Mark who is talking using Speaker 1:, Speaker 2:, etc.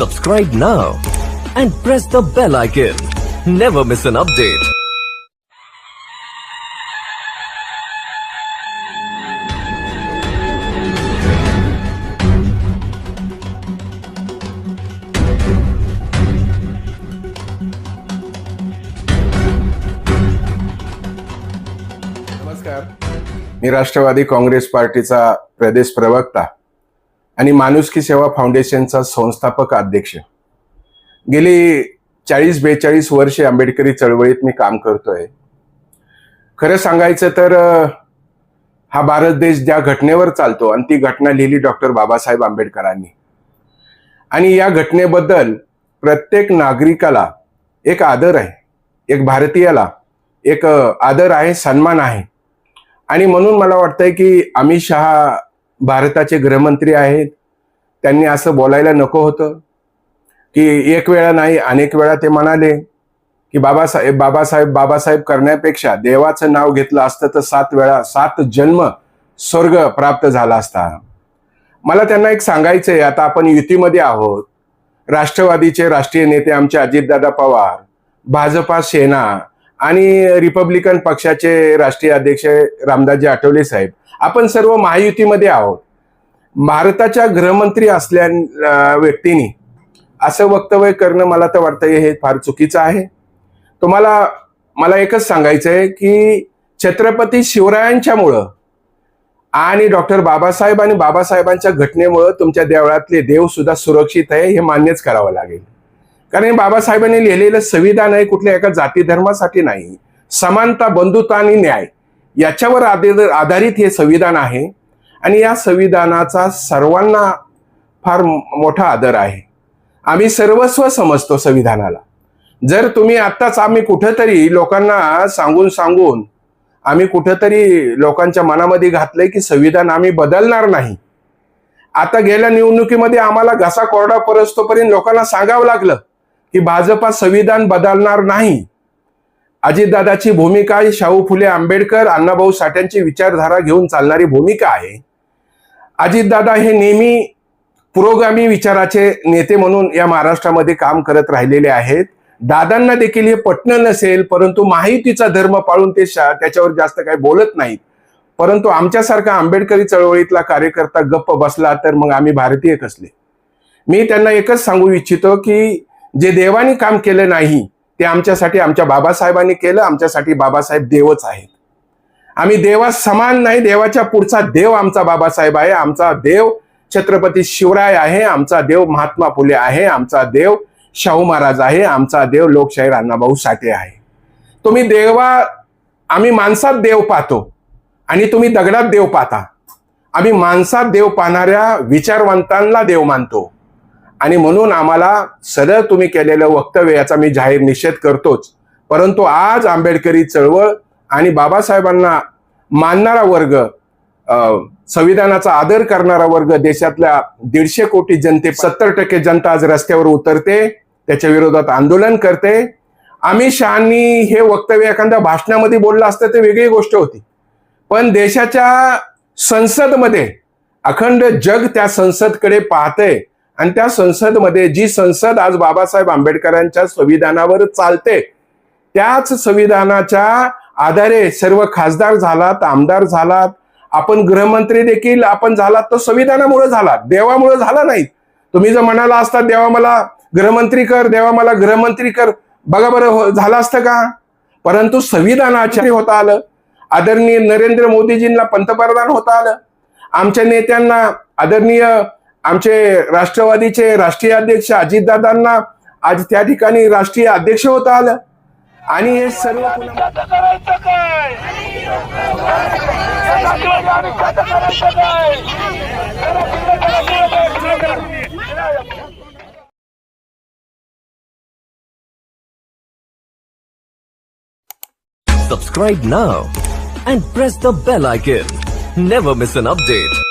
Speaker 1: Subscribe now and press the bell icon. Never miss an update.
Speaker 2: नमस्कार मी राष्ट्रवादी काँग्रेस पार्टीचा प्रदेश प्रवक्ता आणि माणुसकी सेवा फाउंडेशनचा संस्थापक अध्यक्ष. गेली चाळीस बेचाळीस वर्षे आंबेडकरी चळवळीत मी काम करतोय. खरं सांगायचं तर हा भारत देश ज्या घटनेवर चालतो आणि ती घटना लिहिली डॉक्टर बाबासाहेब आंबेडकरांनी. आणि या घटनेबद्दल प्रत्येक नागरिकाला एक आदर आहे एक भारतीयाला एक आदर आहे सन्मान आहे. आणि म्हणून मला वाटतंय की अमित शहा भारताचे गृहमंत्री आहेत. त्यांनी असं बोलायला नको होतं. की एक वेळा नाही अनेक वेळा ते म्हणाले की बाबासाहेब बाबासाहेब बाबासाहेब करण्यापेक्षा देवाचं नाव घेतलं असतं तर सात वेळा सात जन्म स्वर्ग प्राप्त झाला असता. मला त्यांना एक सांगायचंय आता आपण युतीमध्ये आहोत. राष्ट्रवादीचे राष्ट्रीय नेते आमचे अजितदादा पवार भाजपा सेना आणि रिपब्लिकन पक्षाचे राष्ट्रीय अध्यक्ष रामदासजी आठवले साहेब आपण सर्व महायुतीमध्ये आहोत. भारताच्या गृहमंत्री असल्या अं, व्यक्तींनी असं वक्तव्य करणं मला तर वाटतं हे फार चुकीचं आहे. तुम्हाला मला एकच सांगायचं आहे की छत्रपती शिवरायांच्यामुळं आणि डॉक्टर बाबासाहेब आणि बाबासाहेबांच्या घटनेमुळं तुमच्या देवळातले देव सुद्धा सुरक्षित आहे हे मान्यच करावं लागेल. कारण बाबासाहेबांनी लिहिलेलं संविधान आहे कुठल्या एका जाती धर्मासाठी नाही. समानता बंधुता आणि न्याय याच्यावर आधारित हे संविधान आहे. आणि या संविधानाचा सर्वांना फार मोठा आदर आहे. आम्ही सर्वस्व समजतो संविधानाला. जर तुम्ही आत्ताच आम्ही कुठंतरी लोकांना सांगून सांगून आम्ही कुठंतरी लोकांच्या मनामध्ये घातलंय की संविधान आम्ही बदलणार नाही. आता गेल्या निवडणुकीमध्ये आम्हाला घसा कोरडा परसतोपर्यंत लोकांना सांगावं लागलं. की भाजपा संविधान बदलणार नाही. अजितदादाची भूमिका ही शाहू फुले आंबेडकर अण्णाभाऊ साठ्यांची विचारधारा घेऊन चालणारी भूमिका आहे. अजितदादा हे नेहमी पुरोगामी विचाराचे नेते म्हणून या महाराष्ट्रामध्ये काम करत राहिलेले आहेत. दादांना देखील हे पटणं नसेल परंतु माहितीचा धर्म पाळून ते शा- त्याच्यावर जास्त काही बोलत नाहीत. परंतु आमच्यासारखा आंबेडकरी चळवळीतला कार्यकर्ता गप्प बसला तर मग आम्ही भारतीय कसले? मी त्यांना एकच सांगू इच्छितो की जे देवानी काम केलं नाही ते आमच्यासाठी आमच्या बाबासाहेबांनी केलं आमच्यासाठी बाबासाहेब देवच आहेत. आम्ही देवा समान नाही देवाच्या पुढचा देव आमचा बाबासाहेब आहे आमचा देव छत्रपती शिवराय आहे आमचा देव महात्मा फुले आहे आमचा देव शाहू महाराज आहे आमचा देव लोकशाही अण्णाभाऊ साठे आहे. तुम्ही देवा आम्ही माणसात देव पाहतो आणि तुम्ही दगडात देव पाहता. आम्ही माणसात देव पाहणाऱ्या विचारवंतांना देव मानतो. आणि म्हणून आम्हाला सदर तुम्ही केलेलं वक्तव्य याचा मी जाहीर निषेध करतोच. परंतु आज आंबेडकरी चळवळ आणि बाबासाहेबांना मानणारा वर्ग संविधानाचा आदर करणारा वर्ग देशातल्या दीडशे कोटी जनते सत्तर टक्के जनता आज रस्त्यावर उतरते त्याच्या विरोधात आंदोलन करते. अमित शहानी हे वक्तव्य एखाद्या भाषणामध्ये बोललं असतं ते वेगळी गोष्ट होती. पण देशाच्या संसदमध्ये अखंड जग त्या संसदकडे पाहतंय. आणि त्या संसदमध्ये जी संसद आज बाबासाहेब आंबेडकरांच्या संविधानावर चालते त्याच संविधानाच्या आधारे सर्व खासदार झालात आमदार झालात आपण गृहमंत्री देखील आपण झालात तो संविधानामुळे झाला देवामुळे झाला नाही. तुम्ही जर म्हणाला असता देवा मला गृहमंत्री कर देवा मला गृहमंत्री कर बघा बरं हो, झालं असतं का? परंतु संविधानाच्या होता आलं. आदरणीय नरेंद्र मोदीजींना पंतप्रधान होता आलं. आमच्या नेत्यांना आदरणीय आमचे राष्ट्रवादीचे राष्ट्रीय अध्यक्ष अजितदादांना आज त्या ठिकाणी राष्ट्रीय अध्यक्ष होता आलं आणि हे सर्व
Speaker 1: Subscribe now and press the bell icon. Never miss an update.